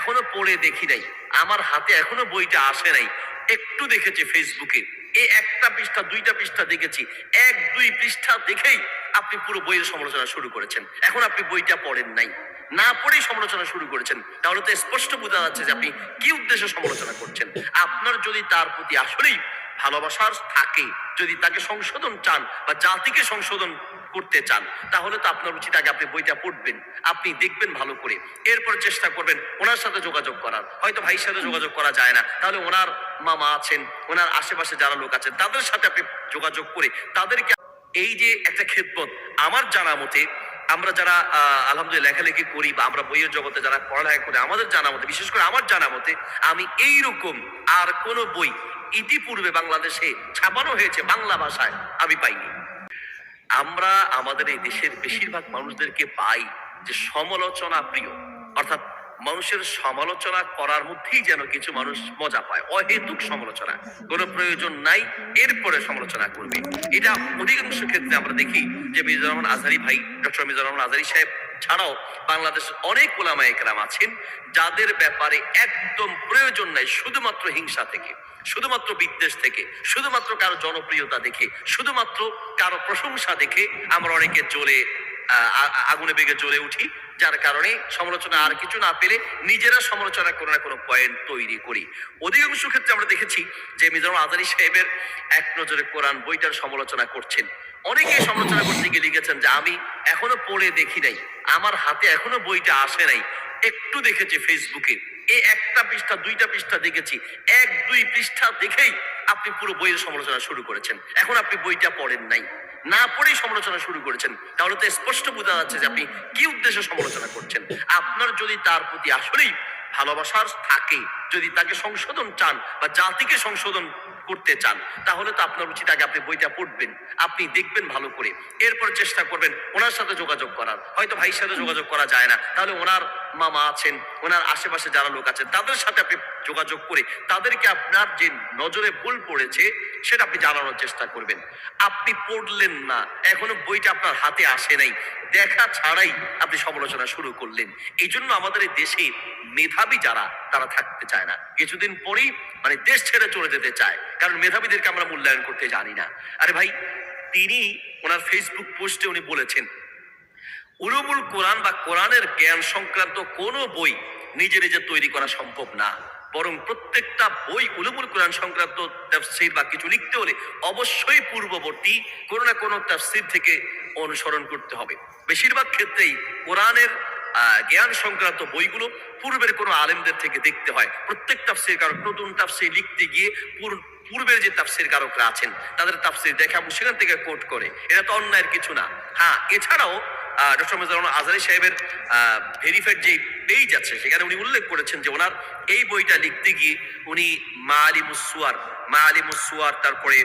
এখনও পড়ে দেখি নাই। আমার হাতে এখনও বইটা আসে নাই। একটু দেখেছি ফেসবুকে এই একটা পৃষ্ঠা, দুইটা পৃষ্ঠা দেখেছি। এক, দুই পৃষ্ঠা দেখেই আপনি পুরো বইয়ের সমালোচনা শুরু করেছেন। এখন আপনি বইটা পড়েন নাই। না পড়েই সমালোচনা শুরু করেছেন। তাহলে তো স্পষ্ট বোঝা যাচ্ছে যে আপনি কি উদ্দেশ্যে সমালোচনা করছেন। আপনার যদি তার প্রতি আসলেই ভালোবাসার থাকে। যদি তাকে সংশোধন চান বা জাতিকে সংশোধন করতে চান, তাহলে তো আপনার উচিত আগে আপনি বইটা পড়বেন। আপনি দেখবেন ভালো করে। এরপর চেষ্টা করবেন ওনার সাথে যোগাযোগ করার। হয়তো ভাইয়ের সাথে যোগাযোগ করা যায় না। তাহলে ওনার মামা আছেন, ওনার আশেপাশে যারা লোক আছেন, তাদের সাথে আপনি যোগাযোগ করে তাদেরকে এই যে একটা খেদমত, আমার জানা মতে আমরা যারা আলহামদুলিল্লাহ লেখালেখি করি বা আমরা বইয়ের জগতে যারা পড়ালেখা করি, আমাদের জানা মতে, বিশেষ করে আমার জানা মতে, আমি এইরকম আর কোনো বই ইতিপূর্বে বাংলাদেশে ছাপানো হয়েছে বাংলা ভাষায়, আমি পাইনি। আমরা আমাদের এই দেশের বেশিরভাগ মানুষদেরকে পাই যে সমালোচনা প্রিয়। অর্থাৎ মানুষের সমালোচনা করার মধ্যেই যেন কিছু মানুষ মজা পায়। অহেতুক সমালোচনা। কোনো প্রয়োজন নাই, এরপরে সমালোচনা করবে। এটা অধিকাংশ ক্ষেত্রে আমরা দেখি যে মিজানুর রহমান আজহারি ভাই, ডক্টর মিজানুর রহমান আজহারি সাহেব ছাড়াও বাংলাদেশ অনেক ওলামা একরাম আছেন, যাদের ব্যাপারে একদম প্রয়োজন নাই শুধুমাত্র হিংসা থেকে, শুধুমাত্র বিদ্বেষ থেকে, শুধুমাত্র কারও জনপ্রিয়তা দেখে, শুধুমাত্র কারও প্রশংসা দেখে, আমরা অনেকে আ- আগুনে বেগে জ্বলে উঠি, যার কারণে সমালোচনা আর কিছু না পেলে নিজেরা সমালোচনা করে না কোনো পয়েন্ট তৈরি করি। অধিকাংশ ক্ষেত্রে আমরা দেখেছি যে মিজানুর আজারি সাহেবের এক নজরে কোরআন বইটার সমালোচনা করছেন। অনেকে সমালোচনা করতে গিয়ে লিখেছেন যে আমি এখনও পড়ে দেখি নাই, আমার হাতে এখনও বইটা আসে নাই। একটু দেখেছি ফেসবুকে এই একটা পৃষ্ঠা, দুইটা পৃষ্ঠা দেখেছি, এক, দুই পৃষ্ঠা দেখেই আপনি পুরো বইয়ের সমালোচনা শুরু করেছেন। এখন আপনি বইটা পড়েন নাই। না পড়েই সমালোচনা শুরু করেছেন, তাহলে তো স্পষ্ট বোঝা যাচ্ছে যে আপনি কি উদ্দেশ্যে সমালোচনা করছেন। আপনার যদি তার প্রতি আসলেই ভালোবাসার থাকে, যদি তাকে সংশোধন চান বা জাতিকে সংশোধন করতে চান, তাহলে তো আপনার উচিত আগে আপনি বইটা পড়বেন, আপনি দেখবেন ভালো করে। এরপর চেষ্টা করবেন ওনার সাথে যোগাযোগ করার। হয়তো ভাইয়ের সাথে যোগাযোগ করা যায় না, তাহলে ওনার মামা আছেন, ওনার আশেপাশে যারা লোক আছেন, তাদের সাথে আপনি যোগাযোগ করে তাদেরকে আপনার যে নজরে ভুল পড়েছে, সেটা আপনি জানানোর চেষ্টা করবেন। আপনি পড়লেন না, এখনও বইটা আপনার হাতে আসে নাই। দেখা ছাড়াই আপনি সমালোচনা শুরু করলেন। এই জন্য আমাদের এই দেশে মেধাবী যারা, তারা থাকতে চায় না। কিছুদিন পরেই মানে দেশ ছেড়ে চলে যেতে চায়, কারণ মেধাবীদেরকে আমরা মূল্যায়ন করতে জানি না। আরে ভাই, তিনি ওনার ফেসবুক পোস্টে উনি বলেছেন উলুমুল কোরআন বা কোরআনের জ্ঞান সংক্রান্ত কোনো বই নিজে নিজে তৈরি করা সম্ভব না। বরং প্রত্যেকটা বই উলুমুল কোরআন সংক্রান্ত তাফসীর বা কিছু লিখতে হলে অবশ্যই পূর্ববর্তী কোনো না কোনো তাফসীর থেকে অনুসরণ করতে হবে। বেশিরভাগ ক্ষেত্রেই কোরআনের জ্ঞান সংক্রান্ত বইগুলো পূর্বের কোনো আলেমদের থেকে দেখতে হয়। প্রত্যেক তাফসির কারক নতুন তাফসির লিখতে গিয়ে পূর্বের যে তাফসির কারকরা আছেন, তাদের তাফসির দেখা সেখান থেকে কোট করে। এটা তো অন্যায়ের কিছু না। হ্যাঁ এছাড়াও ডক্টর মেজারুল আজারি সাহেবের ভেরিফাইড যে পেজ আছে সেখানে উনি উল্লেখ করেছেন যে ওনার এই বইটা লিখতে গিয়ে উনি মা আলী মুসুয়ার মা আলী মুসুয়ার তারপরে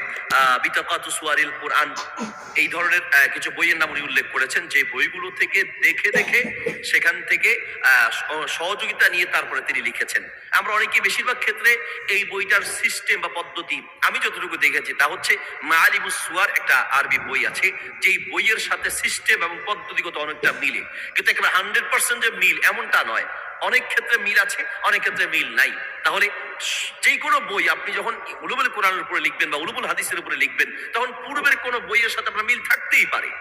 কোরআন, এই ধরনের কিছু বইয়ের নাম উনি উল্লেখ করেছেন। যে বইগুলো থেকে দেখে দেখে সেখান থেকে সহযোগিতা নিয়ে তারপরে তিনি লিখেছেন। আমরা অনেকে বেশিরভাগ ক্ষেত্রে এই বইটার সিস্টেম বা পদ্ধতি আমি যতটুকু দেখেছি, তা হচ্ছে মালিমুস সুয়ার একটা আরবি বই আছে, যেই বইয়ের সাথে সিস্টেম এবং পদ্ধতিগত অনেকটা মিলে। কিন্তু একেবারে হান্ড্রেড পার্সেন্ট যে মিল এমনটা নয়। অনেক ক্ষেত্রে মিল আছে, অনেক ক্ষেত্রে মিল নাই। তাহলে যে কোনো বই আপনি যখন উলুবুল কোরআনের উপরে লিখবেন বা উলুবুল হাদিসের উপরে লিখবেন, তখন পূর্বের কোনো বইয়ের সাথে আপনার মিল থাকতেই পারে।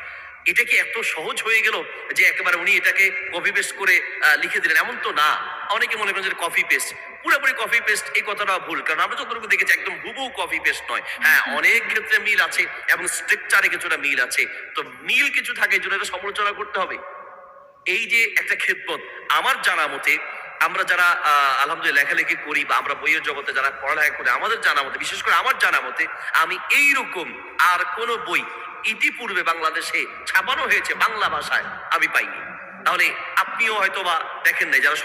এটা কি এত সহজ হয়ে গেল যে একেবারে উনি এটাকে কপি পেস্ট করে লিখে দিলেন? এমন তো না। অনেকে মনে করেন যে কপি পেস্ট পুরোপুরি কপি পেস্ট এই কথাটা ভুল, কারণ আমরা যতটুকু দেখেছি একদম হুবহু কপি পেস্ট নয়। হ্যাঁ অনেক ক্ষেত্রে মিল আছে এবং স্ট্রাকচারে কিছুটা মিল আছে। তো মিল কিছু থাকে জন্য এটা সমালোচনা করতে হবে। এই যে একটা খেদমত, আমার জানা মতে আমরা যারা আলহামদুলিল্লাহ লেখালেখি করি বা আমরা বইয়ের জগতে যারা পড়ালেখা করি, আমাদের জানা মতে, বিশেষ করে আমার জানা মতে, আমি এই রকম আর কোনো বই ইতিপূর্বে বাংলাদেশে ছাপানো হয়েছে বাংলা ভাষায় আমি পাইনি। তাহলে আপনিও হয়তো বা দেখেন নাই, যারা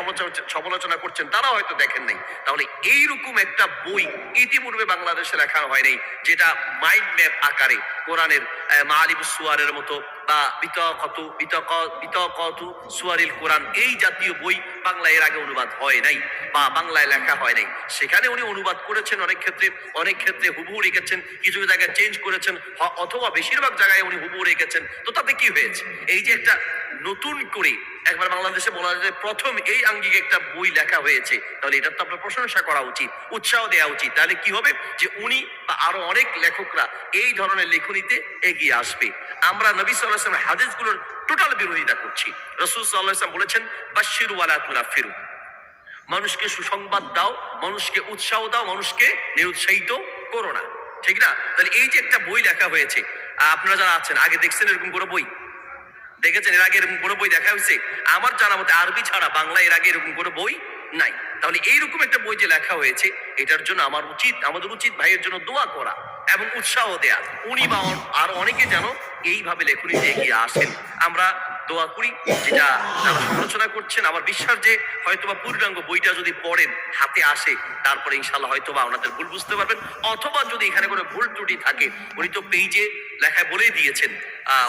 সমালোচনা করছেন, তারাও হয়তো দেখেন নাই। তাহলে এইরকম একটা বই ইতিপূর্বে বাংলাদেশে লেখা হয় নাই, যেটা মাইন্ড ম্যাপ আকারে কোরআনের মালিব সুয়ারের মতো বা বিতকত বিতক বিতকত সুয়ারিল কোরআন, এই জাতীয় বই বাংলায় এর আগে অনুবাদ হয় নাই বা বাংলায় লেখা হয় নাই। সেখানে উনি অনুবাদ করেছেন অনেক ক্ষেত্রে অনেক ক্ষেত্রে হুবু রেখেছেন, কিছু জায়গায় চেঞ্জ করেছেন অথবা বেশিরভাগ জায়গায় উনি হুবু রেখেছেন। তো তাতে কি হয়েছে? এই যে একটা নতুন করে একবার বাংলাদেশে বলা যায় প্রথম এই আঙ্গিকে একটা বই লেখা হয়েছে, তাহলে এটা তো আপনার প্রশংসা করা উচিত, উৎসাহ দেওয়া উচিত। তাহলে কি হবে? যে উনি বা আরও অনেক লেখকরা এই ধরনের লেখনীতে এগিয়ে আসবে। আমরা নবী সাল্লাহ আসলামের হাদিসগুলোর টোটাল বিরোধিতা করছি। রসুল সাল্লাহ আসলাম বলেছেন বাশির ওয়ালা তুনাফিরু। মানুষকে সুসংবাদ দাও, মানুষকে উৎসাহ দাও, মানুষকে নিরুৎসাহিত করো না। ঠিক না? তাহলে এই যে একটা বই লেখা হয়েছে আপনারা যারা আছেন, আগে দেখছেন এরকম কোনো বই? দেখেছেন, এর আগে এরকম কোনো বই দেখা হয়েছে? আমার জানা মতে আরবি ছাড়া বাংলা এর আগে এরকম কোনো বই নাই। তাহলে এইরকম একটা বই যে লেখা হয়েছে, এটার জন্য আমার উচিত, আমাদের উচিত ভাইয়ের জন্য দোয়া করা এবং উৎসাহ দেয়া। উনি বা আর অনেকে যেন এইভাবে লেখনীতে এগিয়ে আসেন। আমরা দোয়া করি, যেটা যারা সমালোচনা করছেন। আমার বিশ্বাস যে হয়তোবা পূর্ণাঙ্গ বইটা যদি পড়েন, হাতে আসে, তারপরে ইনশাল্লাহ হয়তোবা ওনাদের ভুল বুঝতে পারবেন। অথবা যদি এখানে কোনো ভুল ত্রুটি থাকে, উনি তো পেজে লেখায় বলেই দিয়েছেন।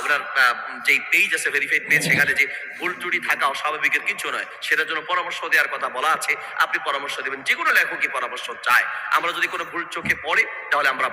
ওনার আহ, যে পেজ আছে ভেরিফাইড পেজ সেখানে যে ভুল ত্রুটি থাকা অস্বাভাবিকের কিছু নয় সেটার জন্য পরামর্শ দেওয়ার কথা বলা আছে আপনি পরামর্শ দেবেন। যে কোনো লেখকই পরামর্শ চায়। আমরা যদি কোনো ভুল চোখে পড়ে তাহলে আমরা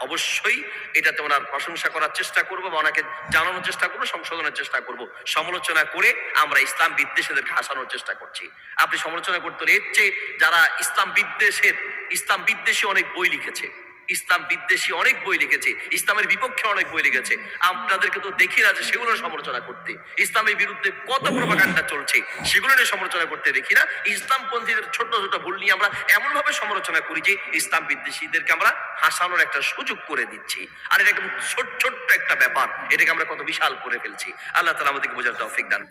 অবশ্যই এটাতে ওনার প্রশংসা করার চেষ্টা করব বা ওনাকে জানানোর চেষ্টা করব সংশোধনের চেষ্টা করব। সমালোচনা করে আমরা ইসলাম বিদ্বেষীদেরকে হাসানোর চেষ্টা করছি। আপনি সমালোচনা করতে এর চেয়ে যারা ইসলাম বিদ্বেষের ইসলাম বিদ্বেষী অনেক বই লিখেছে। ইসলাম বিদ্বেষী অনেক বই লিখেছে, ইসলামের বিপক্ষে অনেক বই লিখেছে। আপনাদেরকে তো দেখি না যে সেগুলো সমালোচনা করতে। ইসলামের বিরুদ্ধে কত প্রভাকাণ্ডা চলছে, সেগুলো নিয়ে সমালোচনা করতে দেখি না। ইসলাম পন্থীদের ছোট ছোট ভুল নিয়ে আমরা এমন ভাবে সমালোচনা করি যে ইসলাম বিদ্বেষীদেরকে আমরা হাসানোর একটা সুযোগ করে দিচ্ছি। আর এটা একদম ছোট, ছোট্ট একটা ব্যাপার। এটাকে আমরা কত বিশাল করে ফেলছি। আল্লাহ তালা আমাদেরকে বোঝার তৌফিক দান।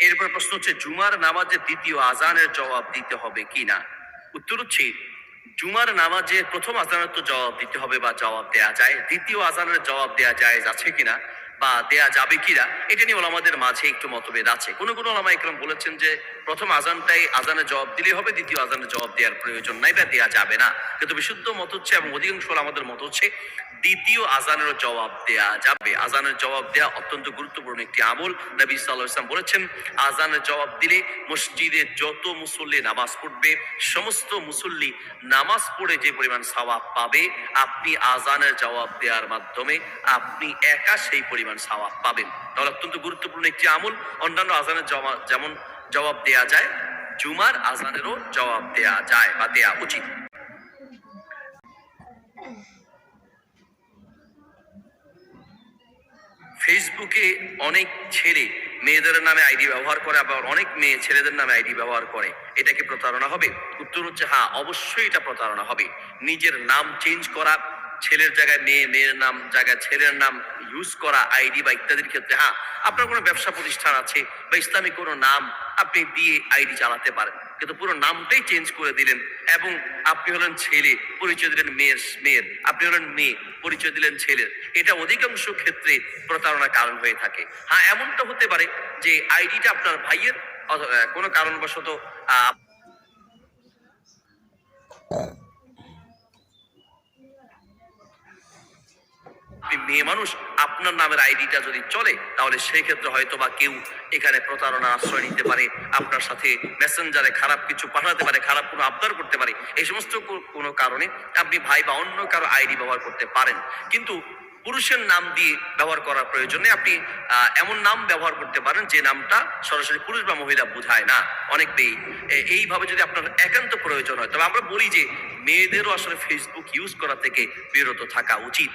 এরপর প্রশ্ন হচ্ছে, জুমার নামাজের দ্বিতীয় আজানের জবাব দিতে হবে কিনা? উত্তর হচ্ছে জুমার নামাজে প্রথম আজানের তো জবাব দিতে হবে বা জবাব দেয়া যায়, দ্বিতীয় আজানের জবাব দেয়া যায়, আছে কিনা? বা দেয়া যাবে কিনা, এটা নিয়ে আমাদের মাঝে একটু মতভেদ আছে। কোনো কোনো ওলামা একরম বলেছেন যে, প্রথম আজানটাই আজানের জবাব দিলে হবে, দ্বিতীয় আজানের জবাব দেওয়ার প্রয়োজন নাই বা দেয়া যাবে না। কিন্তু বিশুদ্ধ মত হচ্ছে এবং অধিকাংশ আমাদের মত হচ্ছে, দ্বিতীয় আজানের জবাব দেয়া যাবে। আজানের জবাব দেয়া অত্যন্ত গুরুত্বপূর্ণ একটি আমল। নবী সাল্লাহ ইসলাম বলেছেন, আজানের জবাব দিলে মসজিদে যত মুসল্লি নামাজ পড়বে, সমস্ত মুসল্লি নামাজ পড়ে যে পরিমাণ সওয়াব পাবে, আপনি আজানের জবাব দেওয়ার মাধ্যমে আপনি একা সেই পরিমাণ সওয়াব পাবেন। তাহলে অত্যন্ত গুরুত্বপূর্ণ একটি আমল। অন্যান্য আজানের যেমন জবাব দেয়া যায়, জুমার আজানেরও জবাব দেয়া যায় বা দেয়া উচিত। ফেসবুকে অনেক ছেলে মেয়েদের নামে আইডি ব্যবহার করে, আবার অনেক মেয়ে ছেলেদের নামে আইডি ব্যবহার করে। এটা কি প্রতারণা হবে? উত্তর হচ্ছে হ্যাঁ অবশ্যই এটা প্রতারণা হবে। নিজের নাম চেঞ্জ করা ছেলের জায়গায় মেয়ে মেয়ের নাম জায়গায় ছেলের নাম ইউজ করা আইডি বা ইত্যাদির ক্ষেত্রে হ্যাঁ আপনার কোনো ব্যবসা প্রতিষ্ঠান আছে বা ইসলামিক কোনো নাম আপনি দিয়ে আইডি চালাতে পারেন। কিন্তু পুরো নামটাই চেঞ্জ করে দিলেন এবং আপনি হলেন ছেলে পরিচয় দিলেন মেয়ের মেয়ের। আপনি হলেন মেয়ে পরিচয় দিলেন ছেলের। এটা অধিকাংশ ক্ষেত্রে প্রতারণার কারণ হয়ে থাকে। হ্যাঁ এমনটা হতে পারে যে আইডিটা আপনার ভাইয়ের কোনো কারণবশত আহ, মেয়ে মানুষ, আপনার নামের আইডিটা যদি চলে, তাহলে সেই ক্ষেত্রে হয়তো বা কেউ এখানে প্রতারণার আশ্রয় নিতে পারে, আপনার সাথে মেসেঞ্জারে খারাপ কিছু পাঠাতে পারে, খারাপ কোনো আবদার করতে পারে, এই সমস্ত কোনো কারণে আপনি ভাই বা অন্য কারও আইডি ব্যবহার করতে পারেন। কিন্তু পুরুষের নাম দিয়ে ব্যবহার করার প্রয়োজনে আপনি এমন নাম ব্যবহার করতে পারেন, যে নামটা সরাসরি পুরুষ বা মহিলা বোঝায় না। অনেক মেয়ে এইভাবে যদি আপনার একান্ত প্রয়োজন হয়, তবে আমরা বলি যে মেয়েদেরও আসলে ফেসবুক ইউজ করা থেকে বিরত থাকা উচিত।